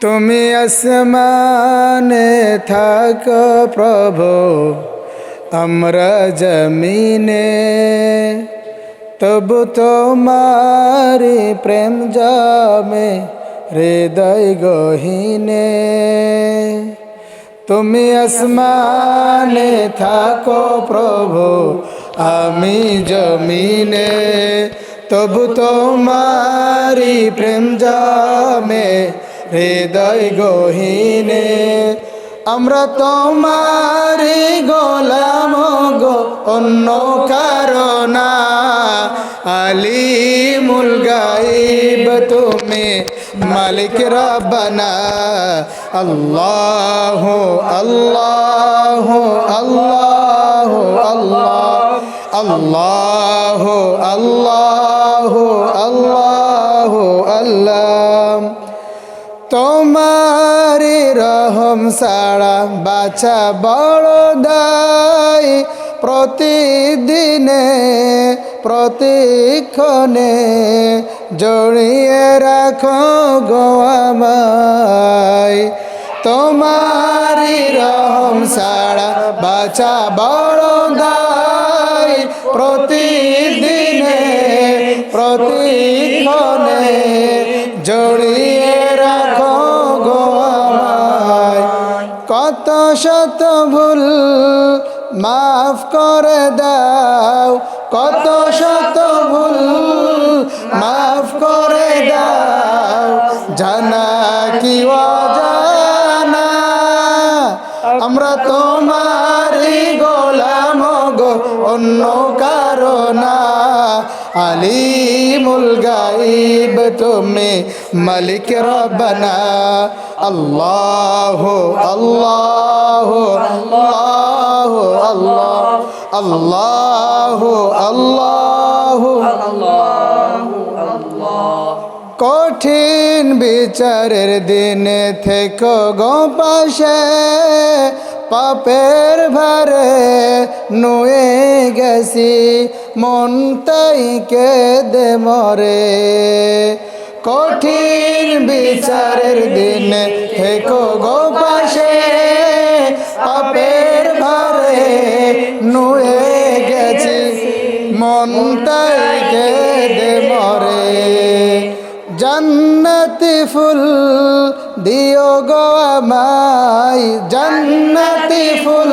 তুমি আসমানে থাকো প্রভু, আমরা জমিনে। তবু তোমারি প্রেম জামে, হৃদয় গহিনে। তুমি আসমানে থাকো প্রভু, আমি জমিনে। তবু তোমারি প্রেম জামে হৃদয় গহিনে, আমরা তোমার গোলাম গো, অন্য কারণা। আলিমুল গাইব তুমি, মালিক রব্বানা। আল্লাহ আল্লাহ আল্লাহ আল্লাহ আল্লাহ আল্লাহ আল্লাহ। রহম সাড়া বাছা বড় দায় প্রতিদিনে, প্রতিক্ষণে জড়িয়ে রাখো গোয়ামায় তোমারি রহম সাড়া বাছা বড় দায় প্রতিদিনে, প্রতিক্ষণে জড়িয়ে কত শত ভুল মাফ করে দাও, কত শত ভুল মাফ করে দাও, জানা কি অজানা? আমরা তোমারই গোলাম গো, অন্য কারণা আলিমুল গাইব তুমি মালিক রব্বানা। আল্লাহ আল্লাহ আল্লাহ আল্লাহ আল্লাহ আল্লাহ কঠিন বিচারের দিনে থেকে গো পাশে। পাপের ভারে নুয়ে গেছি। মন তাই দে মরে। কঠিন বিচারের দিনে থেকে গো পাশে, পাপের ভারে নুয়ে গেছি। মন তাই দে মরে। জান্নাতি ফুল দিও গো আমায়, জান্নাতি ফুল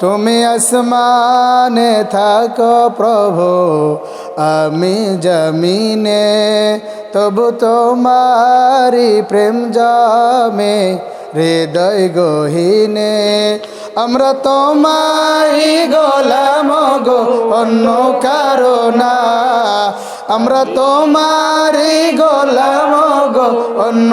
তুমি আসমানে থাকো প্রভু, আমি জমিনে, তবু তোমারি প্রেম জামে, হৃদয় গহিনে। আমরা তোমারি গোলাম গো, অন্য কারণা আমরা তোমারি গোলাম গো, অন্য